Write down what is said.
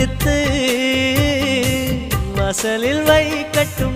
வடித்து மசலில் வை கட்டும்